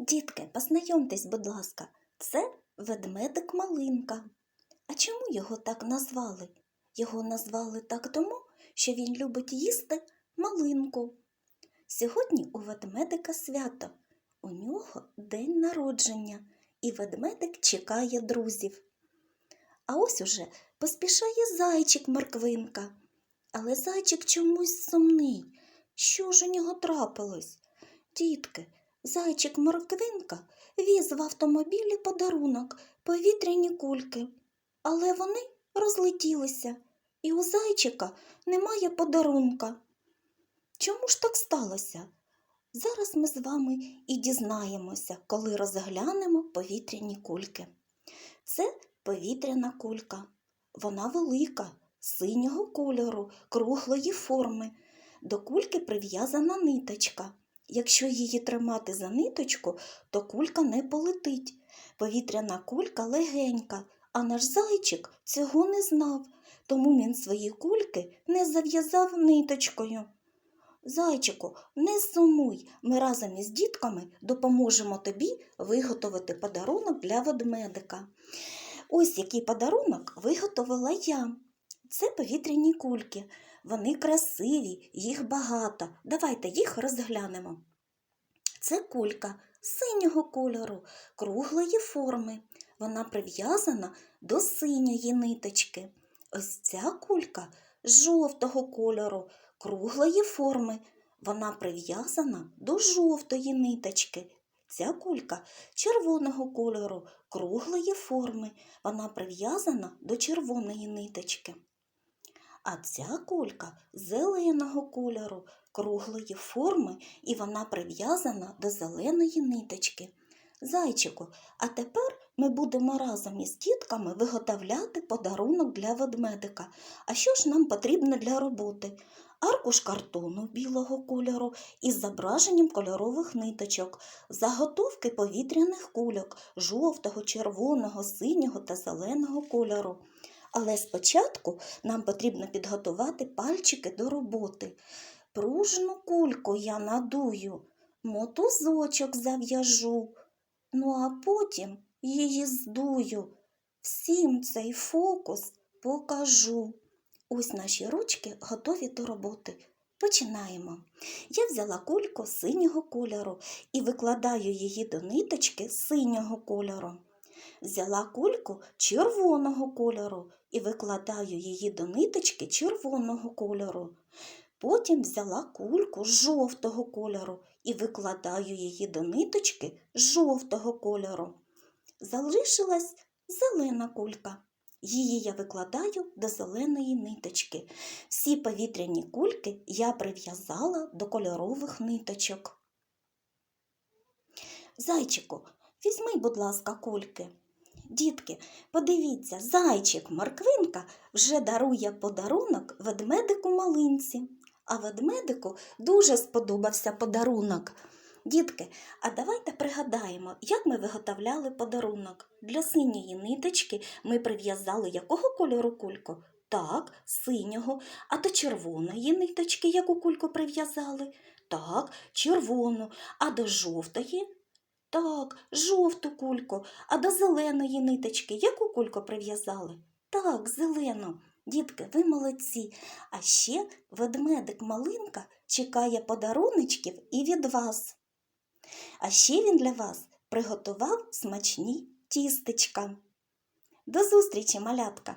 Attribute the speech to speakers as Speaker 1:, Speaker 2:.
Speaker 1: Дітки, познайомтесь, будь ласка, це ведмедик Малинка. А чому його так назвали? Його назвали так тому, що він любить їсти малинку. Сьогодні у ведмедика свято. У нього день народження, і ведмедик чекає друзів. А ось уже поспішає зайчик Морквинка. Але зайчик чомусь сумний. Що ж у нього трапилось? Дітки, зайчик Морквинка віз в автомобілі подарунок повітряні кульки, але вони розлетілися, і у зайчика немає подарунка. Чому ж так сталося? Зараз ми з вами і дізнаємося, коли розглянемо повітряні кульки. Це повітряна кулька. Вона велика, синього кольору, круглої форми. До кульки прив'язана ниточка. Якщо її тримати за ниточку, то кулька не полетить. Повітряна кулька легенька, а наш зайчик цього не знав, тому він свої кульки не зав'язав ниточкою. Зайчику, не сумуй, ми разом із дітками допоможемо тобі виготовити подарунок для ведмедика. Ось який подарунок виготовила я. Це повітряні кульки. Вони красиві, їх багато. Давайте їх розглянемо. Це кулька синього кольору, круглої форми. Вона прив'язана до синьої ниточки. Ось ця кулька жовтого кольору, круглої форми. Вона прив'язана до жовтої ниточки. Ця кулька червоного кольору, круглої форми. Вона прив'язана до червоної ниточки. А ця кулька зеленого кольору, круглої форми, і вона прив'язана до зеленої ниточки. Зайчику, а тепер ми будемо разом із дітками виготовляти подарунок для ведмедика. А що ж нам потрібно для роботи? Аркуш картону білого кольору із зображенням кольорових ниточок, заготовки повітряних кульок жовтого, червоного, синього та зеленого кольору. Але спочатку нам потрібно підготувати пальчики до роботи. Пружну кульку я надую, мотузочок зав'яжу, ну а потім її здую. Всім цей фокус покажу. Ось наші ручки готові до роботи. Починаємо. Я взяла кульку синього кольору і викладаю її до ниточки синього кольору. Взяла кульку червоного кольору і викладаю її до ниточки червоного кольору. Потім взяла кульку жовтого кольору і викладаю її до ниточки жовтого кольору. Залишилась зелена кулька. Її я викладаю до зеленої ниточки. Всі повітряні кульки я прив'язала до кольорових ниточок. Зайчику, візьми, будь ласка, кульки. Дітки, подивіться, зайчик Морквинка вже дарує подарунок ведмедику малинці. А ведмедику дуже сподобався подарунок. Дітки, а давайте пригадаємо, як ми виготовляли подарунок. Для синьої ниточки ми прив'язали якого кольору кульку? Так, синього, а до червоної ниточки яку кульку прив'язали? Так, червону, а до жовтої? Так, жовту кульку, а до зеленої ниточки яку кульку прив'язали? Так, зелену. Дітки, ви молодці. А ще ведмедик Малинка чекає подаруночків і від вас. А ще він для вас приготував смачні тістечка. До зустрічі, малятка!